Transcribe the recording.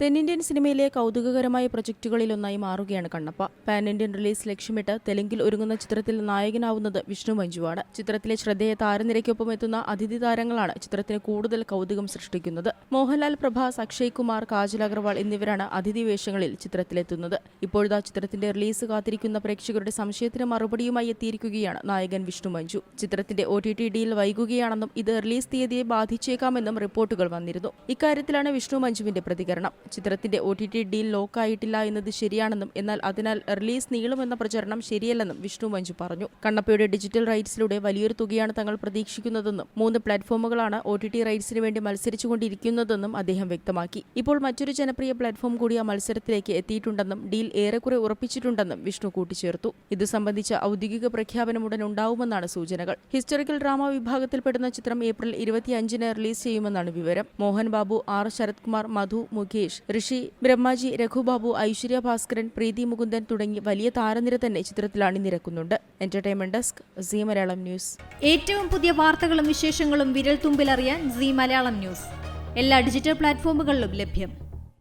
തെന്നിന്ത്യൻ സിനിമയിലെ കൗതുകകരമായ പ്രൊജക്റ്റുകളിലൊന്നായി മാറുകയാണ് കണ്ണപ്പ. പാൻ ഇന്ത്യൻ റിലീസ് ലക്ഷ്യമിട്ട് തെലുങ്കിൽ ഒരുങ്ങുന്ന ചിത്രത്തിൽ നായകനാവുന്നത് വിഷ്ണു മഞ്ജുവാണ്. ചിത്രത്തിലെ ശ്രദ്ധേയ താരനിരയ്ക്കൊപ്പം എത്തുന്ന അതിഥി താരങ്ങളാണ് ചിത്രത്തിന് കൂടുതൽ കൗതുകം സൃഷ്ടിക്കുന്നത്. മോഹൻലാൽ പ്രഭാസ് അക്ഷയ് കുമാർ കാജൽ അഗർവാൾ എന്നിവരാണ് അതിഥി വേഷങ്ങളിൽ ചിത്രത്തിലെത്തുന്നത്. ഇപ്പോഴത്തെ ചിത്രത്തിന്റെ റിലീസ് കാത്തിരിക്കുന്ന പ്രേക്ഷകരുടെ സംശയത്തിന് മറുപടിയുമായി എത്തിയിരിക്കുകയാണ് നായകൻ വിഷ്ണു മഞ്ജു. ചിത്രത്തിന്റെ ഒ ടി ടി ഡിയിൽ വൈകുകയാണെന്നും ഇത് റിലീസ് തീയതിയെ ബാധിച്ചേക്കാമെന്നും റിപ്പോർട്ടുകൾ വന്നിരുന്നു. ഇക്കാര്യത്തിലാണ് വിഷ്ണു മഞ്ജുവിന്റെ പ്രതികരണം. ചിത്രത്തിന്റെ ഒ ടി ടി ഡീൽ ലോക്കായിട്ടില്ല എന്നത് ശരിയാണെന്നും എന്നാൽ അതിനാൽ റിലീസ് നീളുമെന്ന പ്രചരണം ശരിയല്ലെന്നും വിഷ്ണു മഞ്ജു പറഞ്ഞു. കണ്ണപ്പയുടെ ഡിജിറ്റൽ റൈറ്റ്സിലൂടെ വലിയൊരു തുകയാണ് തങ്ങൾ പ്രതീക്ഷിക്കുന്നതെന്നും മൂന്ന് പ്ലാറ്റ്ഫോമുകളാണ് ഒ ടി ടി റൈറ്റ്സിന് വേണ്ടി മത്സരിച്ചുകൊണ്ടിരിക്കുന്നതെന്നും അദ്ദേഹം വ്യക്തമാക്കി. ഇപ്പോൾ മറ്റൊരു ജനപ്രിയ പ്ലാറ്റ്ഫോം കൂടി ആ മത്സരത്തിലേക്ക് എത്തിയിട്ടുണ്ടെന്നും ഡീൽ ഏറെക്കുറെ ഉറപ്പിച്ചിട്ടുണ്ടെന്നും വിഷ്ണു കൂട്ടിച്ചേർത്തു. ഇത് സംബന്ധിച്ച ഔദ്യോഗിക പ്രഖ്യാപനം ഉടൻ ഉണ്ടാവുമെന്നാണ് സൂചനകൾ. ഹിസ്റ്റോറിക്കൽ ഡ്രാമ വിഭാഗത്തിൽപ്പെടുന്ന ചിത്രം ഏപ്രിൽ ഇരുപത്തിയഞ്ചിന് റിലീസ് ചെയ്യുമെന്നാണ് വിവരം. മോഹൻ ബാബു ആർ ശരത്കുമാർ മധു മുകേഷ് ഋഷി ബ്രഹ്മാജി രഘുബാബു ഐശ്വര്യ ഭാസ്കരൻ പ്രീതി മുകുന്ദൻ തുടങ്ങി വലിയ താരനിര തന്നെ ചിത്രത്തിൽ അണിനിരക്കുന്നുണ്ട് entertainment desk Zee Malayalam news. ഏറ്റവും പുതിയ വാർത്തകളും വിശേഷങ്ങളും വിരൽ തുമ്പിലറിയാൻ സി മലയാളം ന്യൂസ്. എല്ലാ ഡിജിറ്റൽ പ്ലാറ്റ്ഫോമുകളിലും ലഭ്യം.